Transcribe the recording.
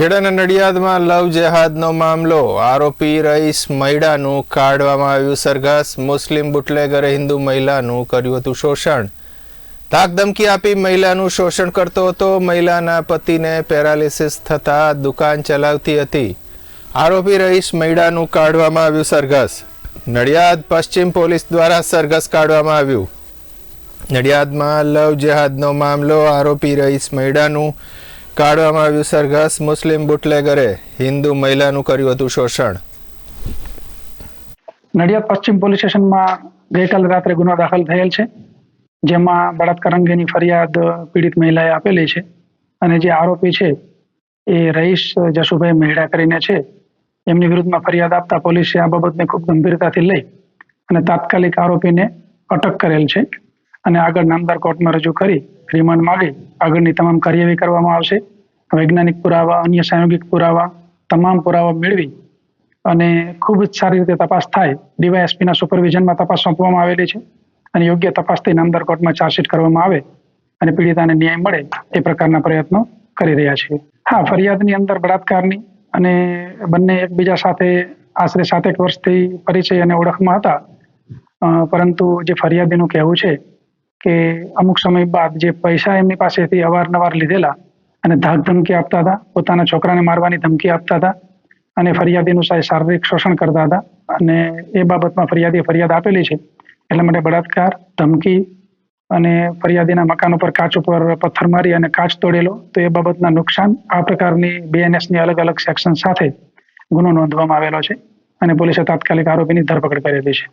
ખેડાના નડિયાદમાં લવ જેહાદનો મામલો. આરોપી રઈસ મૈડાનું કાઢવામાં આવ્યું સરઘસ. મુસ્લિમ બુટલેગરે હિન્દુ મહિલાનું કર્યું હતું શોષણ. તાક ધમકી આપી મહિલાનું શોષણ કરતો હતો. મહિલાના પતિને પેરાલિસિસ થતા દુકાન ચલાવતી હતી. આરોપી રઈસ મૈડાનું કાઢવામાં આવ્યું સરઘસ. નડિયાદ પશ્ચિમ પોલીસ દ્વારા સરઘસ કાઢવામાં આવ્યું. નડિયાદમાં લવ જેહાદનો મામલો. આરોપી રઈસ મૈડાનું કાઢવામાં આવ્યું સરઘસ મુસ્લિમ બુટલેગરે હિન્દુ મહિલાનું કર્યું હતું શોષણ. નડિયાદ પશ્ચિમ પોલીસ સ્ટેશનમાં ગઈકાલ રાત્રે ગુનો દાખલ થયેલ છે, જેમાં બળાત્કાર અંગેની ફરિયાદ પીડિત મહિલાએ આપેલી છે અને જે આરોપી છે એ રહીશ જશુભાઈ મહેડા કરીને છે. એમની વિરુદ્ધમાં ફરિયાદ આપતા પોલીસે આ બાબતને ખૂબ ગંભીરતાથી લઈ અને તાત્કાલિક આરોપીને અટક કરેલ છે. અને આગળ નામદાર કોર્ટમાં રજૂ કરી રિમાન્ડ માગી આગળની તમામ કાર્યવાહી કરવામાં આવશે. વૈજ્ઞાનિક પુરાવા, અન્ય સંયોગિક પુરાવા, તમામ પુરાવા મેળવી અને ખૂબ જ સારી રીતે તપાસ થાય ડીવાયએસપીના સુપરવિઝનમાં તપાસ સોંપવામાં આવેલી છે અને યોગ્ય તપાસથી નામદાર કોર્ટમાં ચાર્જશીટ કરવામાં આવે અને પીડિતાને ન્યાય મળે એ પ્રકારના પ્રયત્નો કરી રહ્યા છીએ. હા, ફરિયાદની અંદર બળાત્કારની અને બંને એકબીજા સાથે આશરે સાતેક વર્ષથી પરિચય અને ઓળખમાં હતા. પરંતુ જે ફરિયાદીનું કહેવું છે કે અમુક સમય બાદ જે પૈસા એમની પાસેથી અવારનવાર લીધેલા અને ધાક ધમકી આપતા હતા, પોતાના છોકરાને મારવાની ધમકી આપતા હતા અને ફરિયાદીનું શારીરિક શોષણ કરતા હતા અને એ બાબતમાં ફરિયાદીએ ફરિયાદ આપેલી છે. એટલા માટે બળાત્કાર, ધમકી અને ફરિયાદીના મકાન ઉપર કાચ ઉપર પથ્થર મારી અને કાચ તોડેલો, તો એ બાબતના નુકસાન આ પ્રકારની બીએનએસની અલગ અલગ સેક્શન સાથે ગુનો નોંધવામાં આવેલો છે અને પોલીસે તાત્કાલિક આરોપીની ધરપકડ કરેલી છે.